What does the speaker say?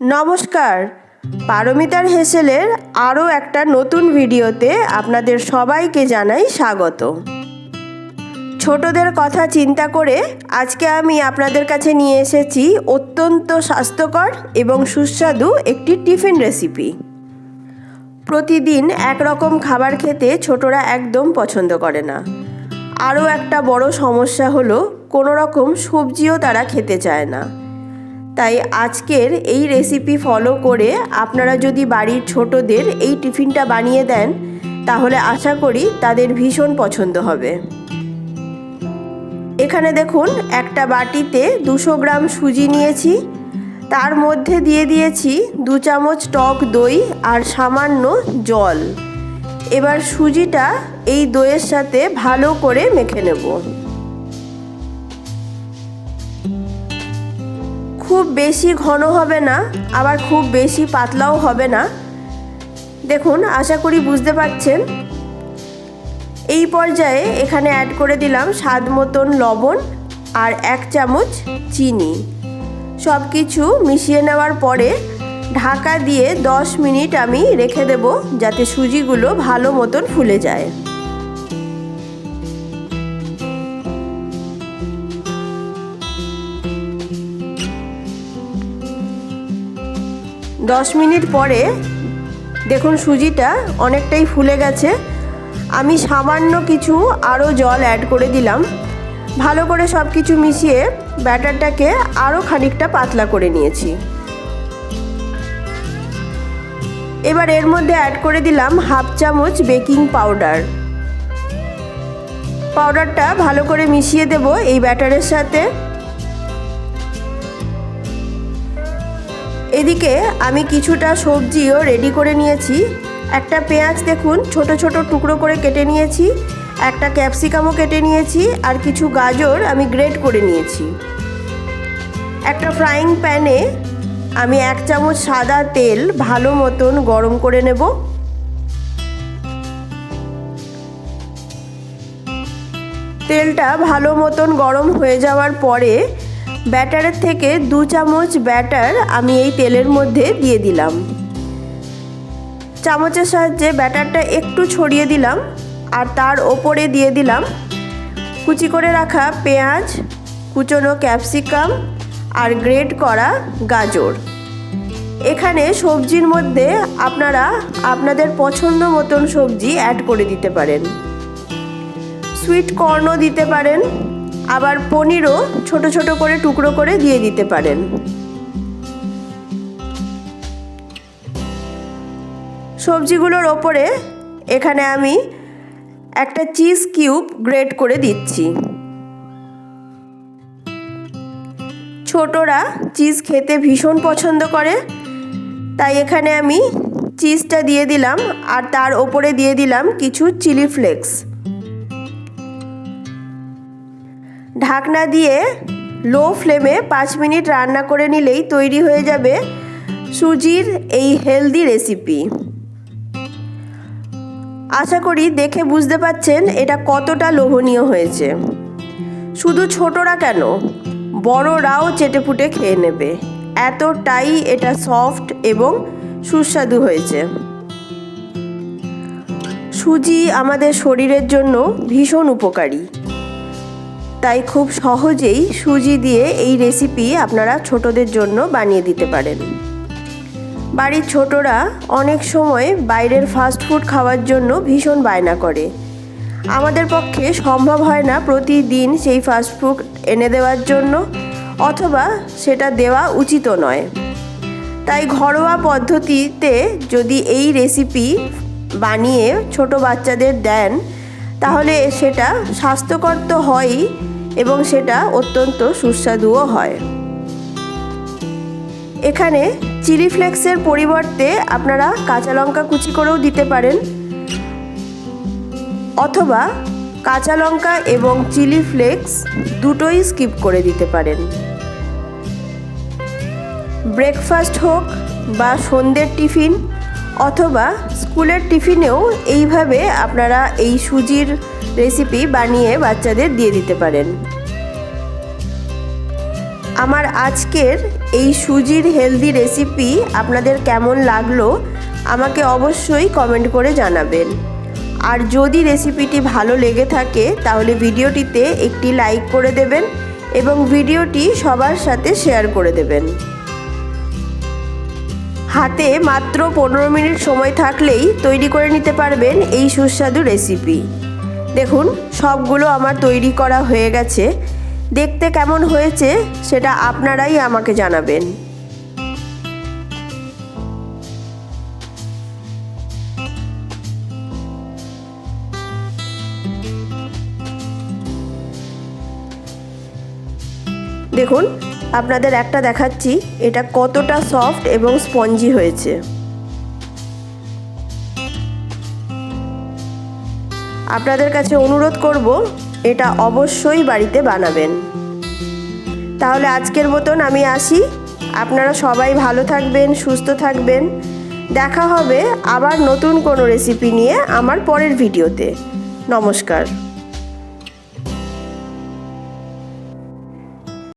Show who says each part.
Speaker 1: নমস্কার। পারমিতার হেসেলের আরও একটা নতুন ভিডিওতে আপনাদের সবাইকে জানাই স্বাগত। ছোটদের কথা চিন্তা করে আজকে আমি আপনাদের কাছে নিয়ে এসেছি অত্যন্ত স্বাস্থ্যকর এবং সুস্বাদু একটি টিফিন রেসিপি। প্রতিদিন একরকম খাবার খেতে ছোটরা একদম পছন্দ করে না। আরও একটা বড় সমস্যা হলো কোনো রকম সবজিও তারা খেতে চায় না। তাই আজকের এই রেসিপি ফলো করে আপনারা যদি বাড়ির ছোটদের এই টিফিনটা বানিয়ে দেন, তাহলে আশা করি তাদের ভীষণ পছন্দ হবে। এখানে দেখুন, একটা বাটিতে দুশো গ্রাম সুজি নিয়েছি। তার মধ্যে দিয়ে দিয়েছি দু চামচ টক দই আর সামান্য জল। এবার সুজিটা এই দইয়ের সাথে ভালো করে মেখে নেব। খুব বেশি ঘন হবে না, আবার খুব বেশি পাতলাও হবে না। দেখুন, আশা করি বুঝতে পারছেন। এই পর্যায়ে এখানে অ্যাড করে দিলাম স্বাদ মতন লবণ আর এক চামচ চিনি। সব কিছু মিশিয়ে নেওয়ার পরে ঢাকা দিয়ে 10 মিনিট আমি রেখে দেব যাতে সুজিগুলো ভালো মতন ফুলে যায়। দশ মিনিট পরে দেখুন সুজিটা অনেকটাই ফুলে গেছে। আমি সামান্য কিছু আরও জল অ্যাড করে দিলাম। ভালো করে সব কিছু মিশিয়ে ব্যাটারটাকে আরও খানিকটা পাতলা করে নিয়েছি। এবার এর মধ্যে অ্যাড করে দিলাম হাফ চামচ বেকিং পাউডার। পাউডারটা ভালো করে মিশিয়ে দেব এই ব্যাটারের সাথে। এদিকে আমি কিছুটা সবজিও রেডি করে নিয়েছি। একটা পেঁয়াজ দেখুন, ছোট ছোট টুকরো করে কেটে নিয়েছি, একটা ক্যাপসিকামও কেটে নিয়েছি, আর কিছু গাজর আমি গ্রেট করে নিয়েছি। একটা ফ্রাইং প্যানে আমি এক চামচ সাদা তেল ভালো মতন গরম করে নেব। তেলটা ভালো মতন গরম হয়ে যাওয়ার পরে ব্যাটারের থেকে দু চামচ ব্যাটার আমি এই তেলের মধ্যে দিয়ে দিলাম। চামচের সাহায্যে ব্যাটারটা একটু ছড়িয়ে দিলাম আর তার ওপরে দিয়ে দিলাম কুচি করে রাখা পেঁয়াজ, কুচনো ক্যাপসিকাম আর গ্রেট করা গাজর। এখানে সবজির মধ্যে আপনারা আপনাদের পছন্দ মতন সবজি অ্যাড করে দিতে পারেন। সুইট কর্নও দিতে পারেন। আবার পনিরও ছোট ছোট করে টুকরো করে দিয়ে দিতে পারেন। সবজিগুলোর ওপরে এখানে আমি একটা চিজ কিউব গ্রেট করে দিচ্ছি। ছোটরা চিজ খেতে ভীষণ পছন্দ করে, তাই এখানে আমি চিজটা দিয়ে দিলাম আর তার ওপরে দিয়ে দিলাম কিছু চিলি ফ্লেক্স। ঢাকনা দিয়ে লো ফ্লেমে পাঁচ মিনিট রান্না করে নিলেই তৈরি হয়ে যাবে সুজির এই হেলদি রেসিপি। আশা করি দেখে বুঝতে পাচ্ছেন এটা কতটা লোভনীয় হয়েছে। শুধু ছোটরা কেন? বড়রাও চেটেপুটে খেয়ে নেবে। এতটাই এটা সফট এবং সুস্বাদু হয়েছে। সুজি আমাদের শরীরের জন্য ভীষণ উপকারী। তাই খুব সহজেই সুজি দিয়ে এই রেসিপি আপনারা ছোটদের জন্য বানিয়ে দিতে পারেন। বাড়ির ছোটরা অনেক সময় বাইরের ফাস্ট ফুড খাওয়ার জন্য ভীষণ বায়না করে। আমাদের পক্ষে সম্ভব হয় না প্রতিদিন সেই ফাস্ট ফুড এনে দেওয়ার জন্য, অথবা সেটা দেওয়া উচিতও নয়। তাই ঘরোয়া পদ্ধতিতে যদি এই রেসিপি বানিয়ে ছোট বাচ্চাদের দেন, তাহলে সেটা স্বাস্থ্যকর তো হয়ই এবং সেটা অত্যন্ত সুস্বাদুও হয়। এখানে চিলি ফ্লেক্সের পরিবর্তে আপনারা কাঁচা লঙ্কা কুচি করেও দিতে পারেন। অথবা কাঁচা লঙ্কা এবং চিলি ফ্লেক্স দুটোই স্কিপ করে দিতে পারেন। ব্রেকফাস্ট হোক বা সন্ধ্যের টিফিন অথবা স্কুলের টিফিনেও এইভাবে আপনারা এই সুজির রেসিপি বানিয়ে বাচ্চাদের দিয়ে দিতে পারেন। আমার আজকের এই সুজির হেলদি রেসিপি আপনাদের কেমন লাগল আমাকে অবশ্যই কমেন্ট করে জানাবেন। আর যদি রেসিপিটি ভালো লেগে থাকে, তাহলে ভিডিওটিতে একটি লাইক করে দেবেন এবং ভিডিওটি সবার সাথে শেয়ার করে দেবেন। হাতে মাত্র পনেরো মিনিট সময় থাকলেই তৈরি করে নিতে পারবেন এই সুস্বাদু রেসিপি। দেখুন, সবগুলো আমার তৈরি করা হয়ে গেছে। দেখতে কেমন হয়েছে সেটা আপনারাই আমাকে জানাবেন। দেখুন আপনাদের একটা দেখাচ্ছি, এটা কতটা সফট এবং স্পঞ্জি হয়েছে। আপনাদের কাছে অনুরোধ করব, এটা অবশ্যই বাড়িতে বানাবেন। তাহলে আজকের মতন আমি আসি। আপনারা সবাই ভালো থাকবেন, সুস্থ থাকবেন। দেখা হবে আবার নতুন কোনো রেসিপি নিয়ে আমার পরের ভিডিওতে নমস্কার।